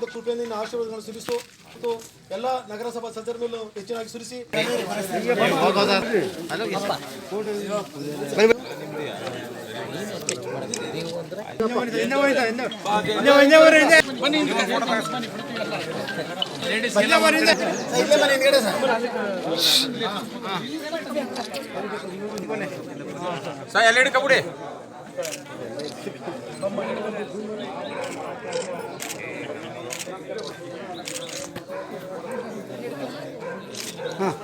ನಡಲಿಕ್ಕಂತ ಕೃಪೆಯಿಂದ ಆಶೀರ್ವಾದಗಳನ್ನು ಸುರಿಸು ಮತ್ತು ಎಲ್ಲ ನಗರಸಭಾ ಸದಸ್ಯರ ಮೇಲೂ ಹೆಚ್ಚಿನಾಗಿ ಸುರಿಸಿ ಎಲ್ಲೆಡೆ ಕಬುಡಿ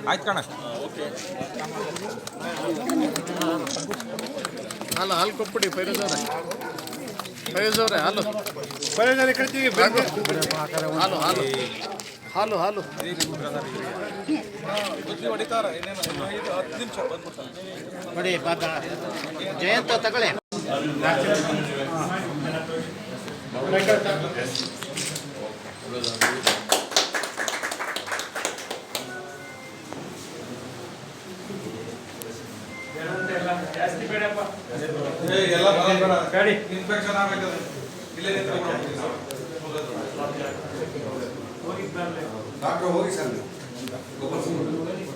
ಆಯ್ತು ಕಣ. ಹಾಲು ಹಾಲು ಕೊಟ್ಬಿಡಿ ಫೈರೋಜ್ ಅವರೇ. ಫೈರೋಜ್ ಅವರೇ ಹಾಲು. ಫೈರೋಜ್ ಅವರೇ ಹಾಲು ಹಾಲು ಹಾಲು. ಹಾಲು ನೋಡಿ ಪಾಪ ಜಯಂತ ತಗೊಳ್ಳಿ. ಒಳ್ಳೆಯದಾಗಲಿ ಇನ್ಫೆಕ್ಷನ್ ಆಗಬೇಕಲ್ಲ ಇಲ್ಲೇ ಡಾಕ್ಟರ್ ಹೋಗಿ ಸರ್. ಡಾಕ್ಟರ್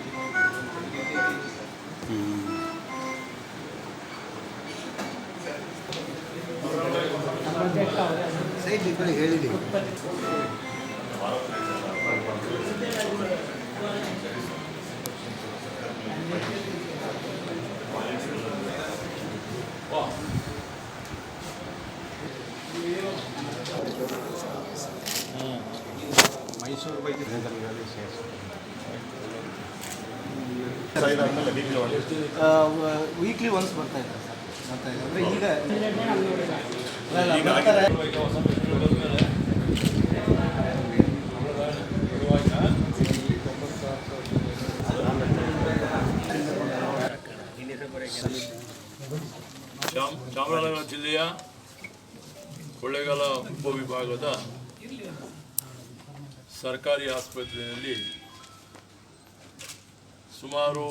ವೀಕ್ಲಿ ಒನ್ಸ್ ಬರ್ತಾ ಇದ್ದಾರೆ ಸರ್. ಬರ್ತಾ ಇದ್ದಾರೆ ಅಂದರೆ ಈಗ ಅಲ್ಲ, ಬರ್ತಾರೆ. ಚಾಮ್ ಚಾಮರಾಜನಗರ ಜಿಲ್ಲೆಯ ಕೊಳ್ಳೇಗಾಲ ಉಪವಿಭಾಗದ ಸರ್ಕಾರಿ ಆಸ್ಪತ್ರೆಯಲ್ಲಿ ಸುಮಾರು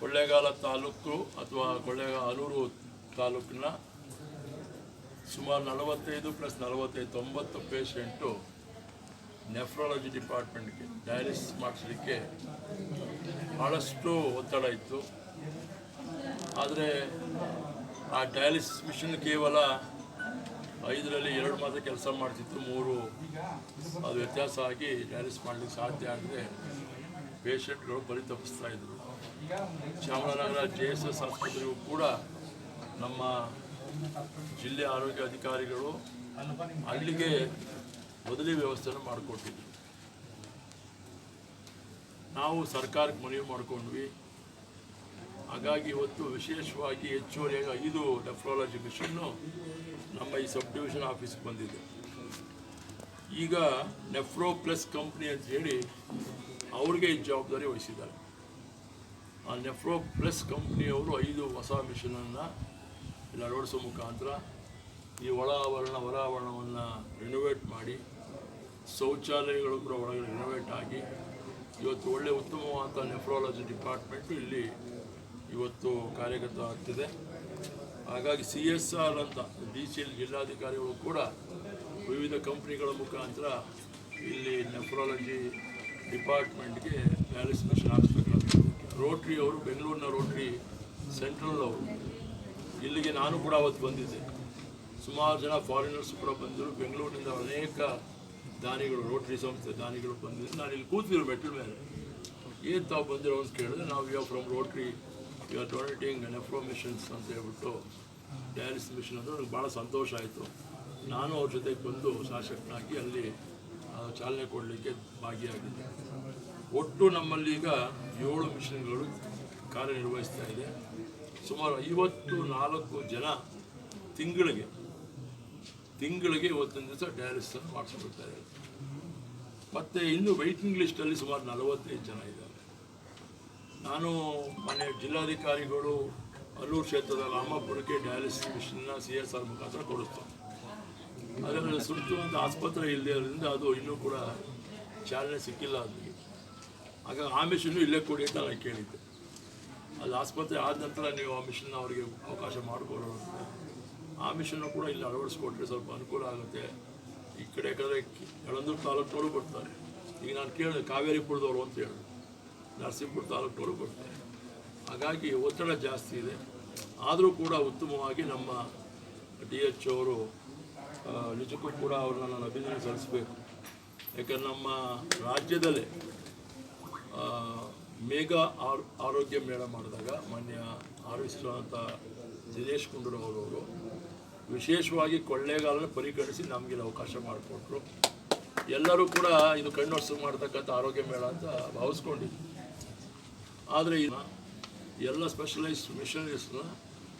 ಕೊಳ್ಳೇಗಾಲ ತಾಲೂಕು ಅಥವಾ ಕೊಳ್ಳೇಗಾಲ ಹನೂರು ತಾಲೂಕಿನ ಸುಮಾರು ನಲವತ್ತೈದು ಪ್ಲಸ್ ನಲವತ್ತೈದು, ತೊಂಬತ್ತು ಪೇಷೆಂಟು ನೆಫ್ರಾಲಜಿ ಡಿಪಾರ್ಟ್ಮೆಂಟ್ಗೆ ಡಯಾಲಿಸಿಸ್ ಮಾಡಿಸಲಿಕ್ಕೆ ಭಾಳಷ್ಟು ಒತ್ತಡ ಇತ್ತು. ಆದರೆ ಆ ಡಯಾಲಿಸಿಸ್ ಮಿಷನ್ ಕೇವಲ ಐದರಲ್ಲಿ ಎರಡು ಮಾತ್ರ ಕೆಲಸ ಮಾಡ್ತಿತ್ತು, ಮೂರು. ಅದು ವ್ಯತ್ಯಾಸ ಆಗಿ ಡಯಾಲಿಸ್ ಮಾಡಲಿಕ್ಕೆ ಸಾಧ್ಯ ಆಗದೆ ಪೇಷಂಟ್ಗಳು ಬಲಿ ತಪ್ಪಿಸ್ತಾ ಇದ್ರು. ಚಾಮರಾಜನಗರ ಜೆ ಎಸ್ ಎಸ್ ಆಸ್ಪತ್ರೆಗೂ ಕೂಡ ನಮ್ಮ ಜಿಲ್ಲೆ ಆರೋಗ್ಯ ಅಧಿಕಾರಿಗಳು ಅಲ್ಲಿಗೆ ಬದಲಿ ವ್ಯವಸ್ಥೆಯನ್ನು ಮಾಡಿಕೊಟ್ಟಿದ್ರು. ನಾವು ಸರ್ಕಾರಕ್ಕೆ ಮನವಿ ಮಾಡ್ಕೊಂಡ್ವಿ. ಹಾಗಾಗಿ ಇವತ್ತು ವಿಶೇಷವಾಗಿ ಹೆಚ್ಚುವರಿಯಾಗಿ ಐದು ನೆಫ್ರಾಲಜಿ ಮಿಷನ್ನು ನಮ್ಮ ಈ ಸಬ್ ಡಿವಿಷನ್ ಆಫೀಸ್ಗೆ ಬಂದಿದೆ ಈಗ ನೆಫ್ರೋ ಪ್ಲಸ್ ಕಂಪ್ನಿ ಅಂತ ಹೇಳಿ ಅವ್ರಿಗೆ ಈ ಜವಾಬ್ದಾರಿ ವಹಿಸಿದ್ದಾರೆ. ಆ ನೆಫ್ರೋ ಪ್ಲಸ್ ಕಂಪ್ನಿಯವರು ಐದು ಹೊಸ ಮಿಷನನ್ನು ಇಲ್ಲಿ ಅಳವಡಿಸೋ ಮುಖಾಂತರ ಈ ಒಳ ಆವರಣ ಹೊರ ಆವರಣವನ್ನು ರಿನೋವೇಟ್ ಮಾಡಿ, ಶೌಚಾಲಯಗಳು ಕೂಡ ಒಳಗಡೆ ರಿನೋವೇಟ್ ಆಗಿ, ಇವತ್ತು ಒಳ್ಳೆ ಉತ್ತಮವಾದ ನೆಫ್ರಾಲಜಿ ಡಿಪಾರ್ಟ್ಮೆಂಟು ಇಲ್ಲಿ ಇವತ್ತು ಕಾರ್ಯಗತ ಆಗ್ತಿದೆ ಹಾಗಾಗಿ ಸಿ ಎಸ್ ಆರ್ ಅಂತ ಡಿ ಸಿ ಎಲ್ ಜಿಲ್ಲಾಧಿಕಾರಿಗಳು ಕೂಡ ವಿವಿಧ ಕಂಪ್ನಿಗಳ ಮುಖಾಂತರ ಇಲ್ಲಿ ನೆಫ್ರಾಲಜಿ ಡಿಪಾರ್ಟ್ಮೆಂಟ್ಗೆ ಡಯಾಲಿಸ್ ಮಿಷನ್ ಹಾಕ್ಸ್ಬೇಕಾಗ್ತದೆ ರೋಟ್ರಿ ಅವರು ಬೆಂಗಳೂರಿನ ರೋಟ್ರಿ ಸೆಂಟ್ರಲ್ ಅವರು. ಇಲ್ಲಿಗೆ ನಾನು ಕೂಡ ಅವತ್ತು ಬಂದಿದ್ದೆ. ಸುಮಾರು ಜನ ಫಾರಿನರ್ಸ್ ಕೂಡ ಬಂದರು. ಬೆಂಗಳೂರಿನಿಂದ ಅನೇಕ ದಾನಿಗಳು ರೋಟ್ರಿ ಸಂಸ್ಥೆ ದಾನಿಗಳು ಬಂದಿದ್ದರು ನಾನು ಇಲ್ಲಿ ಕೂತಿದ್ರು ಮೆಟ್ಲ ಮೇಲೆ. ಏನು ತಾವು ಬಂದಿರೋ ಅಂತ ಕೇಳಿದ್ರೆ, ನಾವು you from Rotary you are donating machines ಅಂತ ಹೇಳ್ಬಿಟ್ಟು ಡಯಾಲಿಸ್ ಮಿಷನ್ ಅಂದರೆ ನನಗೆ ಭಾಳ ಸಂತೋಷ ಆಯಿತು. ನಾನು ಅವ್ರ ಜೊತೆಗೆ ಬಂದು ಶಾಸಕನಾಗಿ ಅಲ್ಲಿ ಚಾಲನೆ ಕೊಡಲಿಕ್ಕೆ ಭಾಗಿಯಾಗಿದೆ ಒಟ್ಟು ನಮ್ಮಲ್ಲಿ ಈಗ ಏಳು ಮಿಷನ್ಗಳು ಕಾರ್ಯನಿರ್ವಹಿಸ್ತಾ ಇದೆ. ಸುಮಾರು ಐವತ್ತು ನಾಲ್ಕು ಜನ ತಿಂಗಳಿಗೆ ತಿಂಗಳಿಗೆ ಇವತ್ತಿನ ದಿವಸ ಡಯಾಲಿಸ್ ಇದ್ದಾರೆ. ಮತ್ತು ಇನ್ನು ವೆಯ್ಟಿಂಗ್ ಲಿಸ್ಟಲ್ಲಿ ಸುಮಾರು ನಲವತ್ತೈದು ಜನ ಇದ್ದಾರೆ. ನಾನು ಮನೆ ಜಿಲ್ಲಾಧಿಕಾರಿಗಳು ಅಲ್ಲೂರು ಕ್ಷೇತ್ರದ ರಾಮಪುರಕ್ಕೆ ಡಯಾಲಿಸಿಸ್ ಮಿಷನ್ನ ಸಿ ಎಸ್ ಆರ್ ಮುಖಾಂತರ ಕೊಡಿಸ್ತಾರೆ. ಅದರಲ್ಲಿ ಸೂಕ್ತವಾದ ಆಸ್ಪತ್ರೆ ಇಲ್ಲದೆ ಅದು ಇನ್ನೂ ಕೂಡ ಚಾಲನೆ ಸಿಕ್ಕಿಲ್ಲ ಅದಕ್ಕೆ ಆಗ ಆ ಮಿಷನ್ನು ಇಲ್ಲೇ ಕೊಡಿ ಅಂತ ನಾನು ಕೇಳಿದ್ದೆ. ಅಲ್ಲಿ ಆಸ್ಪತ್ರೆ ಆದ ನಂತರ ನೀವು ಆ ಮಿಷನ್ನ ಅವರಿಗೆ ಅವಕಾಶ ಮಾಡಿಕೊಡೋರು ಅಂತ. ಆ ಮಿಷನ್ನು ಕೂಡ ಇಲ್ಲಿ ಅಳವಡಿಸ್ಕೊಟ್ರೆ ಸ್ವಲ್ಪ ಅನುಕೂಲ ಆಗುತ್ತೆ. ಈ ಕಡೆ ಯಾಕಂದರೆ ಯಳಂದೂರು ತಾಲೂಕಿನವರು ಬರ್ತಾರೆ. ಈಗ ನಾನು ಕೇಳಿದೆ, ಕಾವೇರಿಪುರದವರು ಅಂತ ಹೇಳಿ. ನರಸೀಪುರ ತಾಲೂಕು ಬರ್ತಾರೆ ಹಾಗಾಗಿ ಒತ್ತಡ ಜಾಸ್ತಿ ಇದೆ. ಆದರೂ ಕೂಡ ಉತ್ತಮವಾಗಿ ನಮ್ಮ ಡಿ ಎಚ್ ಅವರು ನಿಜಕ್ಕೂ ಕೂಡ ಅವ್ರನ್ನ ನಾನು ಅಭಿನಂದನೆ ಸಲ್ಲಿಸಬೇಕು. ಯಾಕಂದ್ರೆ ನಮ್ಮ ರಾಜ್ಯದಲ್ಲೇ ಮೇಘಾ ಆರ್, ಆರೋಗ್ಯ ಮೇಳ ಮಾಡಿದಾಗ ಮಾನ್ಯ ಆರೋಗ್ಯವಂತ ದಿನೇಶ್ ಗುಂಡೂರಾವ್ ಅವರು ವಿಶೇಷವಾಗಿ ಕೊಳ್ಳೇಗಾಲನ ಪರಿಗಣಿಸಿ ನಮಗೆ ಅವಕಾಶ ಮಾಡಿಕೊಟ್ರು. ಎಲ್ಲರೂ ಕೂಡ ಇದು ಕಣ್ಣೊಡ್ಸು ಮಾಡ್ತಕ್ಕಂಥ ಆರೋಗ್ಯ ಮೇಳ ಅಂತ ಭಾವಿಸ್ಕೊಂಡಿದ್ವಿ. ಆದರೆ ಇನ್ನು ಎಲ್ಲ ಸ್ಪೆಷಲೈಸ್ಡ್ ಮಿಷನರೀಸ್ನ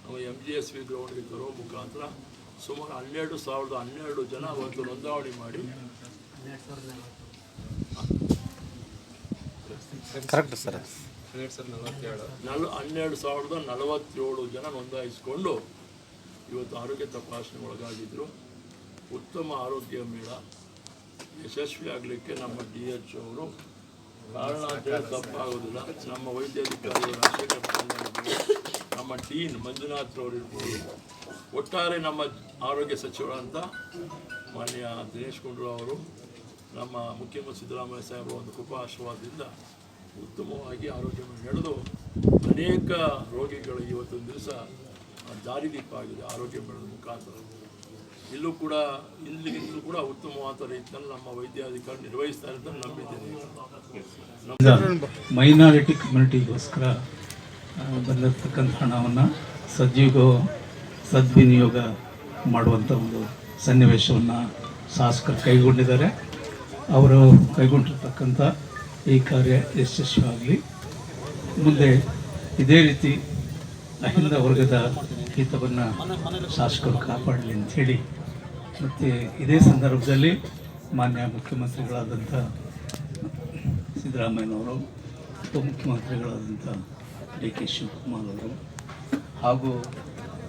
ನಾವು ಎಂ ಜಿ ಎಸ್ ವಿ ಗ್ರೌಂಡ್ಗೆ ತರೋ ಮುಖಾಂತರ ಸುಮಾರು ಹನ್ನೆರಡು ಸಾವಿರದ ಹನ್ನೆರಡು ಜನ ಅವತ್ತು ನೋಂದಾವಣಿ ಮಾಡಿ. ಕರೆಕ್ಟ್ ಸರ್ ನಲ್ ಹನ್ನೆರಡು ಸಾವಿರದ ನಲವತ್ತೇಳು ಜನ ನೋಂದಾಯಿಸಿಕೊಂಡು ಇವತ್ತು ಆರೋಗ್ಯ ತಪಾಸಣೆ ಒಳಗಾಗಿದ್ದರು ಉತ್ತಮ ಆರೋಗ್ಯ ಮೇಳ ಯಶಸ್ವಿ ಆಗಲಿಕ್ಕೆ ನಮ್ಮ ಡಿ ಎಚ್ ಅವರು ಕಾರಣ ತಪ್ಪಾಗೋದಿಲ್ಲ ನಮ್ಮ ವೈದ್ಯಾಧಿಕಾರಿ ನಮ್ಮ ಡೀನ್ ಮಂಜುನಾಥ್ ಅವರು ಇರ್ಬೋದು. ಒಟ್ಟಾರೆ ನಮ್ಮ ಆರೋಗ್ಯ ಸಚಿವರಂತ ಮಾನ್ಯ ದಿನೇಶ್ ಗುಂಡೂರಾವ್ ಅವರು, ನಮ್ಮ ಮುಖ್ಯಮಂತ್ರಿ ಸಿದ್ದರಾಮಯ್ಯ ಸಾಹೇಬರ ಒಂದು ಕೃಪಾ ಆಶೀರ್ವಾದದಿಂದ ಉತ್ತಮವಾಗಿ ಆರೋಗ್ಯವನ್ನು ನಡೆದು ಅನೇಕ ರೋಗಿಗಳು ಇವತ್ತೊಂದು ದಿವಸ ದಾರಿದೀಪ ಆಗಿದೆ. ಆರೋಗ್ಯ ಮೇಳದ ಮುಖಾಂತರ. ಇಲ್ಲೂ ಕೂಡ, ಇಲ್ಲಿಗಿಂತಲೂ ಕೂಡ ಉತ್ತಮವಾದ ರೀತಿಯಲ್ಲಿ ನಮ್ಮ ವೈದ್ಯಾಧಿಕಾರಿ ನಿರ್ವಹಿಸ್ತಾ ಅಂತ ನಂಬಿದ್ದೇನೆ. ಮೈನಾರಿಟಿ ಕಮ್ಯುನಿಟಿಗೋಸ್ಕರ ಬಂದಿರತಕ್ಕಂಥ ಹಣವನ್ನು ಸದ್ಯೋಗ ಸದ್ವಿನಿಯೋಗ ಮಾಡುವಂಥ ಒಂದು ಸನ್ನಿವೇಶವನ್ನು ಶಾಸಕರು ಕೈಗೊಂಡಿದ್ದಾರೆ. ಅವರು ಕೈಗೊಂಡಿರ್ತಕ್ಕಂಥ ಈ ಕಾರ್ಯ ಯಶಸ್ವಿಯಾಗಲಿ. ಮುಂದೆ ಇದೇ ರೀತಿ ಅಹಿಂದ ವರ್ಗದ ಹಿತವನ್ನು ಶಾಸಕರು ಕಾಪಾಡಲಿ ಅಂಥೇಳಿ ಮತ್ತು ಇದೇ ಸಂದರ್ಭದಲ್ಲಿ ಮಾನ್ಯ ಮುಖ್ಯಮಂತ್ರಿಗಳಾದಂಥ ಸಿದ್ದರಾಮಯ್ಯನವರು, ಉಪಮುಖ್ಯಮಂತ್ರಿಗಳಾದಂಥ ಡಿ ಕೆ ಶಿವಕುಮಾರ್ ಅವರು ಹಾಗೂ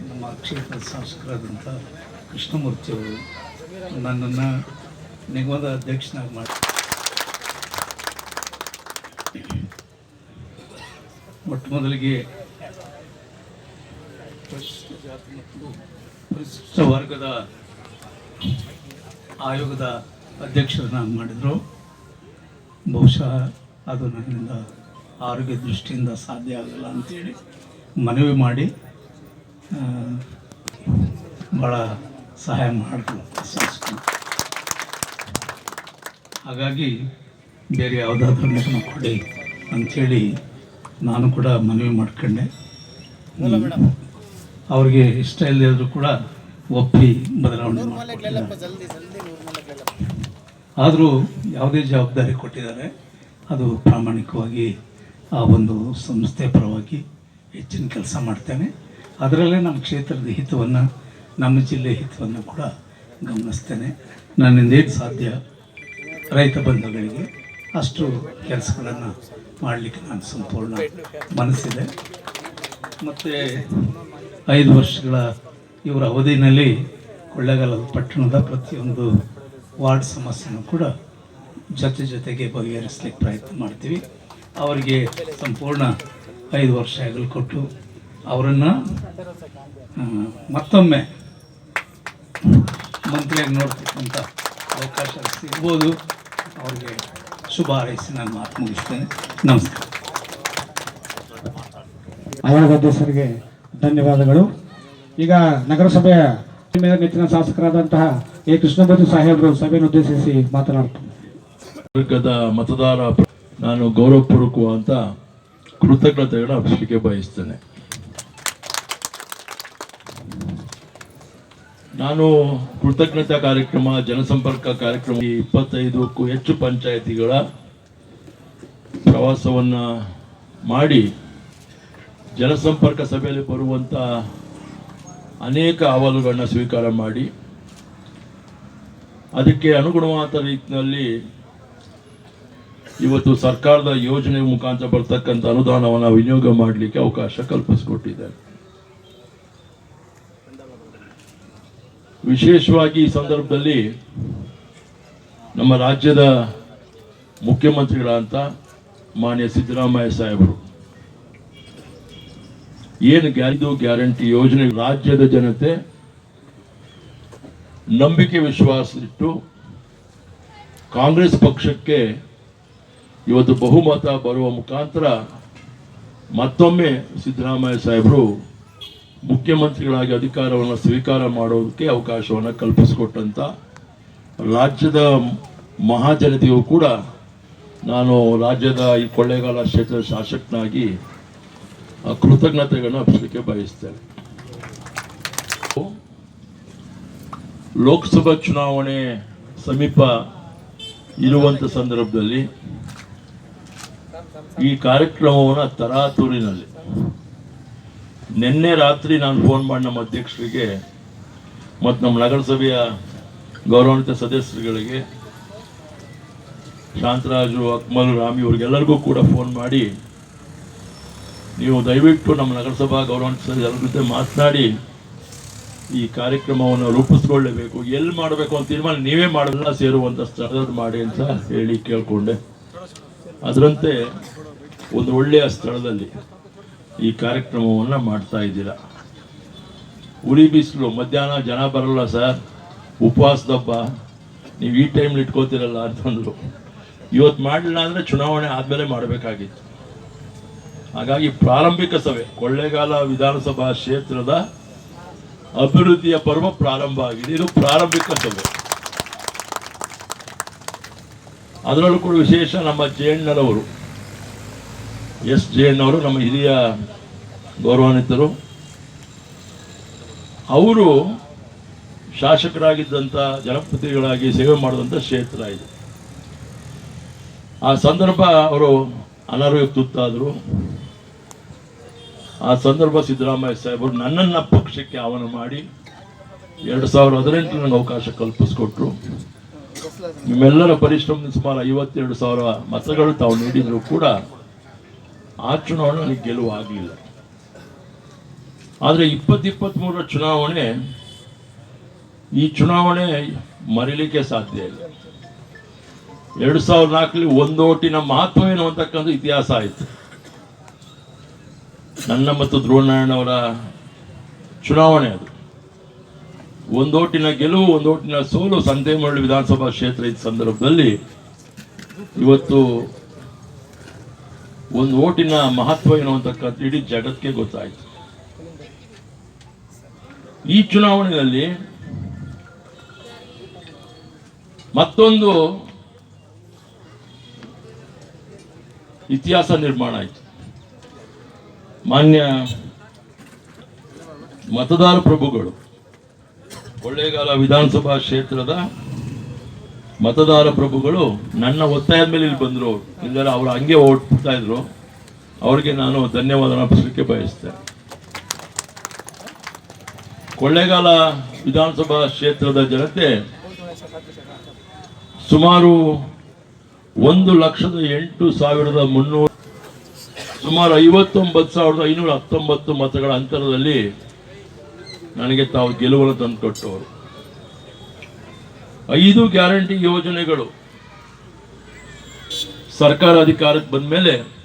ನಮ್ಮ ಕ್ಷೇತ್ರದ ಶಾಸಕರಾದಂಥ ಕೃಷ್ಣಮೂರ್ತಿ ಅವರು ನನ್ನನ್ನು ನಿಗಮದ ಅಧ್ಯಕ್ಷನಾಗಿ ಮಾಡಿ ಮೊಟ್ಟ ಮೊದಲಿಗೆ ಪರಿಶಿಷ್ಟ ಪರಿಶಿಷ್ಟ ವರ್ಗದ ಆಯೋಗದ ಅಧ್ಯಕ್ಷರನ್ನಾಗಿ ಮಾಡಿದರು. ಬಹುಶಃ ಅದು ನನ್ನಿಂದ ಆರೋಗ್ಯ ದೃಷ್ಟಿಯಿಂದ ಸಾಧ್ಯ ಆಗಲ್ಲ ಅಂತೇಳಿ ಮನವಿ ಮಾಡಿ ಭಾಳ ಸಹಾಯ ಮಾಡಿದ್ರು ಹಾಗಾಗಿ ಬೇರೆ ಯಾವುದಾದ್ರೂ ಲೇಖನ ಕೊಡಿ ಅಂಥೇಳಿ ನಾನು ಕೂಡ ಮನವಿ ಮಾಡ್ಕೊಂಡೆ. ಅವ್ರಿಗೆ ಇಷ್ಟ ಇಲ್ಲದಿದ್ರು ಕೂಡ ಒಪ್ಪಿ ಬದಲಾವಣೆ ಆದರೂ ಯಾವುದೇ ಜವಾಬ್ದಾರಿ ಕೊಟ್ಟಿದ್ದಾರೆ ಅದು ಪ್ರಾಮಾಣಿಕವಾಗಿ ಆ ಒಂದು ಸಂಸ್ಥೆ ಪರವಾಗಿ ಹೆಚ್ಚಿನ ಕೆಲಸ ಮಾಡ್ತೇನೆ. ಅದರಲ್ಲೇ ನಮ್ಮ ಕ್ಷೇತ್ರದ ಹಿತವನ್ನು ನಮ್ಮ ಜಿಲ್ಲೆ ಹಿತವನ್ನು ಕೂಡ ಗಮನಿಸ್ತೇನೆ. ನನ್ನಿಂದ ಏನು ಸಾಧ್ಯ ರೈತ ಬಂಧುಗಳಿಗೆ ಅಷ್ಟು ಕೆಲಸಗಳನ್ನು ಮಾಡಲಿಕ್ಕೆ ನಾನು ಸಂಪೂರ್ಣ ಮನಸ್ಸಿದೆ. ಮತ್ತು ಐದು ವರ್ಷಗಳ ಇವರ ಅವಧಿನಲ್ಲಿ ಕೊಳ್ಳೇಗಾಲದ ಪಟ್ಟಣದ ಪ್ರತಿಯೊಂದು ವಾರ್ಡ್ ಸಮಸ್ಯೆನೂ ಕೂಡ ಜೊತೆ ಜೊತೆಗೆ ಬಗೆಹರಿಸ್ಲಿಕ್ಕೆ ಪ್ರಯತ್ನ ಮಾಡ್ತೀವಿ. ಅವರಿಗೆ ಸಂಪೂರ್ಣ ಐದು ವರ್ಷ ಹೆಗಲು ಕೊಟ್ಟು ಅವರನ್ನು ಮತ್ತೊಮ್ಮೆ ಮಂತ್ರಿಯಾಗಿ ನೋಡ್ತಕ್ಕಂಥ ಅವಕಾಶ ಸಿಗ್ಬೋದು. ಅವ್ರಿಗೆ ಶುಭ ಹಾರೈಸಿ ನಾನು ಮಾತು ಮುಗಿಸ್ತೇನೆ. ನಮಸ್ಕಾರ. ಆಯೋಗ ಅಧ್ಯಕ್ಷರಿಗೆ ಧನ್ಯವಾದಗಳು. ಈಗ ನಗರಸಭೆಯ ನೆಚ್ಚಿನ ಶಾಸಕರಾದಂತಹ ಎ. ಕೃಷ್ಣಮೂರ್ತಿ ಸಾಹೇಬರು ಸಭೆಯನ್ನು ಉದ್ದೇಶಿಸಿ ಮಾತನಾಡ್ತಾರೆ ಮತದಾರ ನಾನು ಗೌರವಪೂರ್ವಕ ಅಂತ ಕೃತಜ್ಞತೆಗಳನ್ನ ಅರ್ಪಿಸಲಿಕ್ಕೆ ಬಯಸ್ತೇನೆ. ನಾನು ಕೃತಜ್ಞತಾ ಕಾರ್ಯಕ್ರಮ, ಜನಸಂಪರ್ಕ ಕಾರ್ಯಕ್ರಮ ಇಪ್ಪತ್ತೈದಕ್ಕೂ ಹೆಚ್ಚು ಪಂಚಾಯಿತಿಗಳ ಪ್ರವಾಸವನ್ನು ಮಾಡಿ ಜನಸಂಪರ್ಕ ಸಭೆಯಲ್ಲಿ ಬರುವಂಥ ಅನೇಕ ಅಹವಾಲುಗಳನ್ನ ಸ್ವೀಕಾರ ಮಾಡಿ ಅದಕ್ಕೆ ಅನುಗುಣವಾದ ರೀತಿಯಲ್ಲಿ ಇವತ್ತು ಸರ್ಕಾರದ ಯೋಜನೆ ಮುಖಾಂತರ ಬರ್ತಕ್ಕಂಥ ಅನುದಾನವನ್ನು ವಿನಿಯೋಗ ಮಾಡಲಿಕ್ಕೆ ಅವಕಾಶ ಕಲ್ಪಿಸಿಕೊಟ್ಟಿದ್ದಾರೆ. ವಿಶೇಷವಾಗಿ ಈ ಸಂದರ್ಭದಲ್ಲಿ ನಮ್ಮ ರಾಜ್ಯದ ಮುಖ್ಯಮಂತ್ರಿಗಳಂತ ಮಾನ್ಯ ಸಿದ್ದರಾಮಯ್ಯ ಸಾಹೇಬರು ಏನು ಗ್ಯಾರಿದು ಗ್ಯಾರಂಟಿ ಯೋಜನೆ? ರಾಜ್ಯದ ಜನತೆ ನಂಬಿಕೆ ವಿಶ್ವಾಸ ಇಟ್ಟು ಕಾಂಗ್ರೆಸ್ ಪಕ್ಷಕ್ಕೆ ಇವತ್ತು ಬಹುಮತ ಬರುವ ಮುಖಾಂತರ ಮತ್ತೊಮ್ಮೆ ಸಿದ್ದರಾಮಯ್ಯ ಸಾಹೇಬರು ಮುಖ್ಯಮಂತ್ರಿಗಳಾಗಿ ಅಧಿಕಾರವನ್ನು ಸ್ವೀಕಾರ ಮಾಡೋದಕ್ಕೆ ಅವಕಾಶವನ್ನು ಕಲ್ಪಿಸಿಕೊಟ್ಟಂತ ರಾಜ್ಯದ ಮಹಾಜನತೆಯು ಕೂಡ ನಾನು ರಾಜ್ಯದ ಈ ಕೊಳ್ಳೇಗಾಲ ಕ್ಷೇತ್ರದ ಶಾಸಕನಾಗಿ ಆ ಕೃತಜ್ಞತೆಗಳನ್ನು ಅರ್ಪಿಸಲಿಕ್ಕೆ ಬಯಸ್ತೇನೆ. ಲೋಕಸಭಾ ಚುನಾವಣೆ ಸಮೀಪ ಇರುವಂಥ ಸಂದರ್ಭದಲ್ಲಿ ಈ ಕಾರ್ಯಕ್ರಮವನ್ನು ತರಾತೂರಿನಲ್ಲಿ ನಿನ್ನೆ ರಾತ್ರಿ ನಾನು ಫೋನ್ ಮಾಡಿ ನಮ್ಮ ಅಧ್ಯಕ್ಷರಿಗೆ ಮತ್ತು ನಮ್ಮ ನಗರಸಭೆಯ ಗೌರವಾನ್ವಿತ ಸದಸ್ಯರುಗಳಿಗೆ ಶಾಂತರಾಜು, ಅಕ್ಮಲ್, ರಾಮಿ ಇವ್ರಿಗೆಲ್ಲರಿಗೂ ಕೂಡ ಫೋನ್ ಮಾಡಿ ನೀವು ದಯವಿಟ್ಟು ನಮ್ಮ ನಗರಸಭಾ ಗೌರವಾನ್ವಿತ ಸರ್ ಜೊತೆ ಮಾತನಾಡಿ ಈ ಕಾರ್ಯಕ್ರಮವನ್ನು ರೂಪಿಸ್ಕೊಳ್ಳೇಬೇಕು. ಎಲ್ಲಿ ಮಾಡಬೇಕು ಅಂತ ತೀರ್ಮಾನ ನೀವೇ ಮಾಡಲ್ಲ ಸೇರುವಂಥ ಸ್ಥಳದಲ್ಲಿ ಮಾಡಿ ಅಂತ ಹೇಳಿ ಕೇಳಿಕೊಂಡೆ. ಅದರಂತೆ ಒಂದು ಒಳ್ಳೆಯ ಸ್ಥಳದಲ್ಲಿ ಈ ಕಾರ್ಯಕ್ರಮವನ್ನು ಮಾಡ್ತಾ ಇದ್ದೀರ. ಉರಿ ಬಿಸಿಲು, ಮಧ್ಯಾಹ್ನ ಜನ ಬರಲ್ಲ ಸರ್. ಉಪವಾಸದಬ್ಬ ನೀವು ಈ ಟೈಮ್ಲಿ ಇಟ್ಕೋತಿರಲ್ಲ ಅಂತಂದ್ರು ಇವತ್ತು ಮಾಡಲಿಲ್ಲ ಅಂದರೆ ಚುನಾವಣೆ ಆದಮೇಲೆ ಮಾಡಬೇಕಾಗಿತ್ತು. ಹಾಗಾಗಿ ಪ್ರಾರಂಭಿಕ ಸಭೆ, ಕೊಳ್ಳೇಗಾಲ ವಿಧಾನಸಭಾ ಕ್ಷೇತ್ರದ ಅಭಿವೃದ್ಧಿಯ ಪರ್ವ ಪ್ರಾರಂಭ ಆಗಿದೆ. ಇದು ಪ್ರಾರಂಭಿಕ ಸಭೆ. ಅದರಲ್ಲೂ ಕೂಡ ವಿಶೇಷ ನಮ್ಮ ಜಯಣ್ಣನವರು ಎಸ್ ಜಯಣ್ಣವರು ನಮ್ಮ ಹಿರಿಯ ಗೌರವಾನ್ವಿತರು. ಅವರು ಶಾಸಕರಾಗಿದ್ದಂಥ ಜನಪ್ರತಿನಿಧಿಗಳಾಗಿ ಸೇವೆ ಮಾಡಿದಂಥ ಕ್ಷೇತ್ರ ಇದೆ. ಆ ಸಂದರ್ಭ ಅವರು ಅನಾರೋಗ್ಯಕ್ಕೆ ತುತ್ತಾದರು. ಆ ಸಂದರ್ಭ ಸಿದ್ದರಾಮಯ್ಯ ಸಾಹೇಬರು ನನ್ನನ್ನು ಪಕ್ಷಕ್ಕೆ ಆಹ್ವಾನ ಮಾಡಿ ಎರಡು ಸಾವಿರ ಹದಿನೆಂಟು ನನಗೆ ಅವಕಾಶ ಕಲ್ಪಿಸ್ಕೊಟ್ರು. ನಿಮ್ಮೆಲ್ಲರ ಪರಿಶ್ರಮದಿಂದ ಸುಮಾರು ಐವತ್ತೆರಡು ಸಾವಿರ ಮತಗಳು ತಾವು ನೀಡಿದ್ರು ಕೂಡ ಆ ಚುನಾವಣೆ ನನಗೆ ಗೆಲುವು ಆಗಲಿಲ್ಲ. ಆದರೆ ಇಪ್ಪತ್ತಿಪ್ಪತ್ತ್ಮೂರರ ಚುನಾವಣೆ ಈ ಚುನಾವಣೆ ಮರೀಲಿಕ್ಕೆ ಸಾಧ್ಯ ಇಲ್ಲ. ಎರಡು ಸಾವಿರದ ನಾಲ್ಕಲ್ಲಿ ಒಂದು ಓಟಿನ ಮಹತ್ವ ಏನು ಅಂತಕ್ಕಂಥ ಇತಿಹಾಸ ಆಯಿತು. ನನ್ನ ಮತ್ತು ಧ್ರುವನಾರಾಯಣವರ ಚುನಾವಣೆ ಅದು. ಒಂದು ಓಟಿನ ಗೆಲುವು, ಒಂದು ಓಟಿನ ಸೋಲು ಸಂತೇಮರಳ್ಳಿ ವಿಧಾನಸಭಾ ಕ್ಷೇತ್ರ ಇದ್ದ ಸಂದರ್ಭದಲ್ಲಿ ಇವತ್ತು ಒಂದು ಓಟಿನ ಮಹತ್ವ ಏನು ಅಂತಕ್ಕಂಥ ಇಡೀ ಜಗತ್ತಿಗೆ ಗೊತ್ತಾಯಿತು. ಈ ಚುನಾವಣೆಯಲ್ಲಿ ಮತ್ತೊಂದು ಇತಿಹಾಸ ನಿರ್ಮಾಣ ಆಯಿತು. ಮಾನ್ಯ ಮತದಾರ ಪ್ರಭುಗಳು ಕೊಳ್ಳೇಗಾಲ ವಿಧಾನಸಭಾ ಕ್ಷೇತ್ರದ ಮತದಾರ ಪ್ರಭುಗಳು ನನ್ನ ಒತ್ತಾಯದ ಮೇಲೆ ಇಲ್ಲಿ ಬಂದರು ಇಲ್ಲದ್ರೆ ಅವರು ಹಂಗೆ ಓಡ್ತಾ ಇದ್ರು. ಅವರಿಗೆ ನಾನು ಧನ್ಯವಾದ ಅರ್ಪಿಸಲಿಕ್ಕೆ ಬಯಸ್ತೇನೆ. ಕೊಳ್ಳೇಗಾಲ ವಿಧಾನಸಭಾ ಕ್ಷೇತ್ರದ ಜನತೆ ಸುಮಾರು ಒಂದು ಲಕ್ಷದ ಎಂಟು ಸಾವಿರದ ಮುನ್ನೂರು ಸುಮಾರು ಐವತ್ತೊಂಬತ್ತು ಸಾವಿರದ ಐನೂರ ಹತ್ತೊಂಬತ್ತು ಮತಗಳ ಅಂತರದಲ್ಲಿ ನನಗೆ ತಾವು ಗೆಲುವನ್ನು ತಂದುಕೊಟ್ಟವರು. ಐದು ಗ್ಯಾರಂಟಿ ಯೋಜನೆಗಳು ಸರ್ಕಾರ ಅಧಿಕಾರಕ್ಕೆ ಬಂದ ಮೇಲೆ